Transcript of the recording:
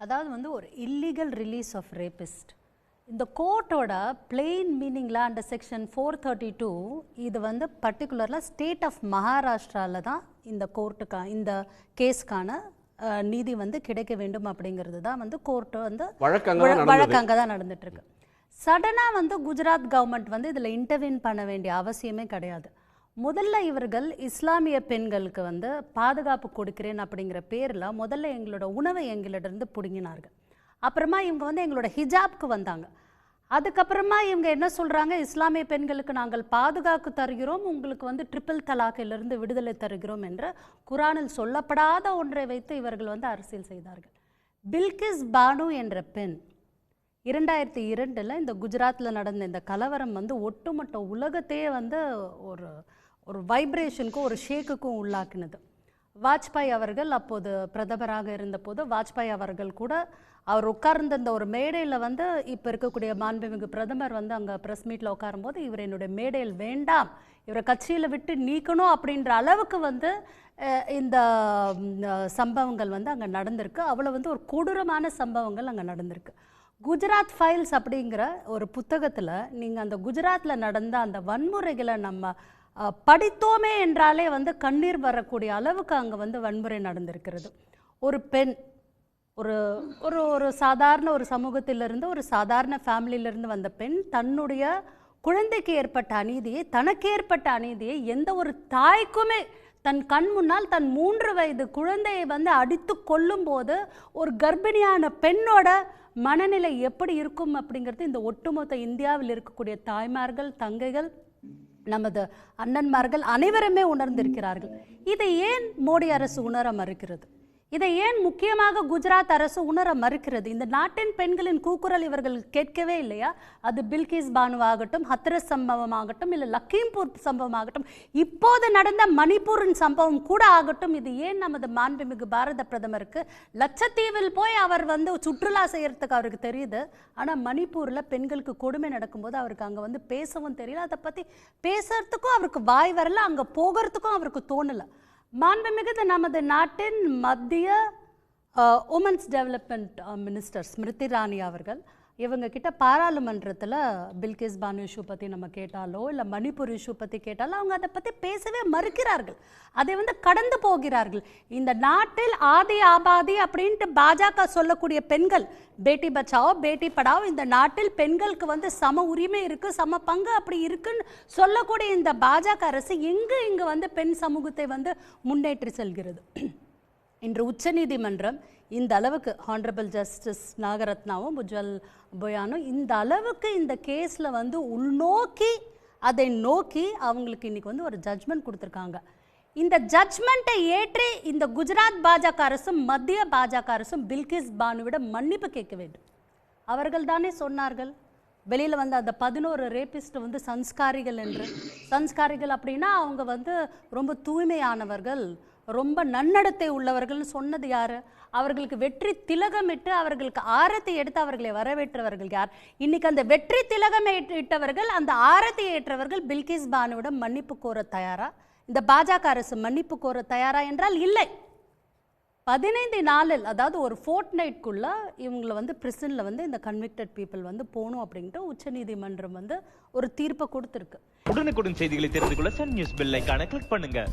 அதாவது வந்து ஒரு இல்லீகல் ரிலீஸ் ஆஃப் ரேபிஸ்ட் இந்த கோர்ட்டோட plain மீனிங்கில் under section four thirty two இது வந்து பர்டிகுலரில் ஸ்டேட் ஆஃப் மகாராஷ்டிராவில் தான் இந்த கோர்ட்டுக்கா இந்த கேஸ்க்கான நீதி வந்து கிடைக்க வேண்டும் அப்படிங்கிறது தான் வந்து கோர்ட்டு வந்து வழக்கு அங்க தான் வழ- நடந்தது. வழக்கு அங்கே தான் நடந்துட்டு இருக்கு சடனாக வந்து குஜராத் கவர்மெண்ட் வந்து இதில் இன்டர்வீன் பண்ண வேண்டிய அவசியமே கிடையாது. முதல்ல இவர்கள் இஸ்லாமிய பெண்களுக்கு வந்து பாதுகாப்பு கொடுக்கிறேன் அப்படிங்கிற பேரில் முதல்ல எங்களோட உணவை எங்களிடருந்து பிடுங்கினார்கள். அப்புறமா இவங்க வந்து எங்களோட ஹிஜாப்க்கு வந்தாங்க. அதுக்கப்புறமா இவங்க என்ன சொல்கிறாங்க இஸ்லாமிய பெண்களுக்கு நாங்கள் பாதுகாப்பு தருகிறோம் உங்களுக்கு வந்து ட்ரிபிள் தலாக்கிலிருந்து விடுதலை தருகிறோம் என்று குரானில் சொல்லப்படாத ஒன்றை வைத்து இவர்கள் வந்து அரசியல் செய்தார்கள். பில்கிஸ் பானு என்ற பெண் இரண்டாயிரத்தி இரண்டில் இந்த குஜராத்தில் நடந்த இந்த கலவரம் வந்து ஒட்டுமொத்த உலகத்தையே வந்து ஒரு ஒரு வைப்ரேஷனுக்கும் ஒரு ஷேக்குக்கும் உள்ளாக்கினது. வாஜ்பாய் அவர்கள் அப்போது பிரதமராக இருந்தபோது வாஜ்பாய் அவர்கள் கூட அவர் உட்கார்ந்த இந்த ஒரு மேடையில் வந்து இப்போ இருக்கக்கூடிய மாண்புமிகு பிரதமர் வந்து அங்கே ப்ரெஸ் மீட்டில் உட்காரும்போது இவர் என்னுடைய மேடையில் வேண்டாம். இவரை கட்சியில் விட்டு நீக்கணும் அப்படின்ற அளவுக்கு வந்து இந்த சம்பவங்கள் வந்து அங்கே நடந்திருக்கு. அவ்வளோ வந்து ஒரு கொடூரமான சம்பவங்கள் அங்கே நடந்திருக்கு. குஜராத் ஃபைல்ஸ் அப்படிங்கிற ஒரு புத்தகத்தில் நீங்கள் அந்த குஜராத்தில் நடந்த அந்த வன்முறைகளை நம்ம படித்தோமே என்றாலே வந்து கண்ணீர் வரக்கூடிய அளவுக்கு அங்கே வந்து வன்முறை நடந்திருக்கிறது. ஒரு பெண் ஒரு ஒரு ஒரு சாதாரண ஒரு சமூகத்திலிருந்து ஒரு சாதாரண ஃபேமிலியிலிருந்து வந்த பெண் தன்னுடைய குழந்தைக்கு ஏற்பட்ட அநீதியை தனக்கு ஏற்பட்ட அநீதியை எந்த ஒரு தாய்க்குமே தன் கண் முன்னால் தன் மூன்று வயது குழந்தையை வந்து அடித்து கொல்லும்போது ஒரு கர்ப்பிணியான பெண்ணோட மனநிலை எப்படி இருக்கும் அப்படிங்கிறது இந்த ஒட்டுமொத்த இந்தியாவில் இருக்கக்கூடிய தாய்மார்கள் தங்கைகள் நமது அண்ணன்மார்கள் அனைவருமே உணர்ந்திருக்கிறார்கள். இதை ஏன் மோடி அரசு உணர மறுக்கிறது? இதை ஏன் முக்கியமாக குஜராத் அரசு உணர மறுக்கிறது? இந்த நாட்டின் பெண்களின் கூக்குரல் இவர்கள் கேட்கவே இல்லையா? அது பில்கிஸ் பானுவாகட்டும் ஹத்ரஸ் சம்பவம் ஆகட்டும் இல்லை லக்கீம்பூர் சம்பவம் ஆகட்டும் இப்போது நடந்த மணிப்பூரின் சம்பவம் கூட ஆகட்டும். இது ஏன் நமது மாண்புமிகு பாரத பிரதமருக்கு? லட்சத்தீவில் போய் அவர் வந்து சுற்றுலா செய்யறதுக்கு அவருக்கு தெரியுது. ஆனால் மணிப்பூரில் பெண்களுக்கு கொடுமை நடக்கும்போது அவருக்கு அங்கே வந்து பேசவும் தெரியல. அதை பற்றி பேசுறதுக்கும் அவருக்கு வாய் வரல அங்கே போகிறதுக்கும் அவருக்கு தோணலை. மாண்புமிகு நமது நாட்டின் மத்திய women's development minister Smriti Rani அவர்கள் இவங்க கிட்ட பாராளுமன்றத்தில் பில்கிஸ் பானு இஷ்யூ பற்றி நம்ம கேட்டாலோ இல்லை மணிப்பூர் இஷ்யூ பற்றி கேட்டாலோ அவங்க அதை பற்றி பேசவே மறுக்கிறார்கள். அதை வந்து கடந்து போகிறார்கள். இந்த நாட்டில் ஆதி ஆபாதி அப்படின்ட்டு பாஜக சொல்லக்கூடிய பெண்கள் பேட்டி பச்சாவோ பேட்டி படாவோ இந்த நாட்டில் பெண்களுக்கு வந்து சம உரிமை இருக்குது சம பங்கு அப்படி இருக்குன்னு சொல்லக்கூடிய இந்த பாஜக அரசு எங்கு இங்கு வந்து பெண் சமூகத்தை வந்து முன்னேற்றி செல்கிறது. இன்று உச்சநீதிமன்றம் இந்த அளவுக்கு ஹானரபிள் ஜஸ்டிஸ் நாகரத்னாவும் உஜ்வல் பொயானும் இந்த அளவுக்கு இந்த கேஸில் வந்து உள்நோக்கி அதை நோக்கி அவங்களுக்கு இன்றைக்கி வந்து ஒரு ஜட்ஜ்மெண்ட் கொடுத்துருக்காங்க. இந்த ஜட்ஜ்மெண்ட்டை ஏற்றி இந்த குஜராத் பாஜக அரசும் மத்திய பாஜக அரசும் பில்கிஸ் பானுவிடம் மன்னிப்பு கேட்க வேண்டும். அவர்கள் தானே சொன்னார்கள் வெளியில் வந்து அந்த பதினோரு ரேபிஸ்ட் வந்து சன்ஸ்காரிகள் என்று. சன்ஸ்காரிகள் அப்படின்னா அவங்க வந்து ரொம்ப தூய்மையானவர்கள் ரொம்ப நன்னடத்தை உள்ளவர்கள்னு சொன்னது யார்? அவர்களுக்கு வெற்றி திலகமிட்டு அவர்களுக்கு ஆரத்தி எடுத்து அவர்களை வரவேற்றவர்கள் யார்? இன்னைக்கு அந்த வெற்றி திலகம் இட்டவர்கள் அந்த ஆரத்தி ஏற்றவர்கள் பில்கிஸ் பானுவிடம் மன்னிப்பு கோர தயாரா? இந்த பாஜக அரசு மன்னிப்பு கோர தயாரா என்றால் இல்லை. பதினைந்து நாளில் அதாவது ஒரு ஃபோர்ட் நைட்குள்ளே இவங்களை வந்து பிரிசனில் வந்து இந்த கன்விக்டட் பீப்புள் வந்து போகணும் அப்படின்ட்டு உச்சநீதிமன்றம் வந்து ஒரு தீர்ப்பை கொடுத்துருக்கு. உடனுக்குடன் செய்திகளை தெரிந்து கொள்ள சன் நியூஸ் பெல் கிளிக் பண்ணுங்கள்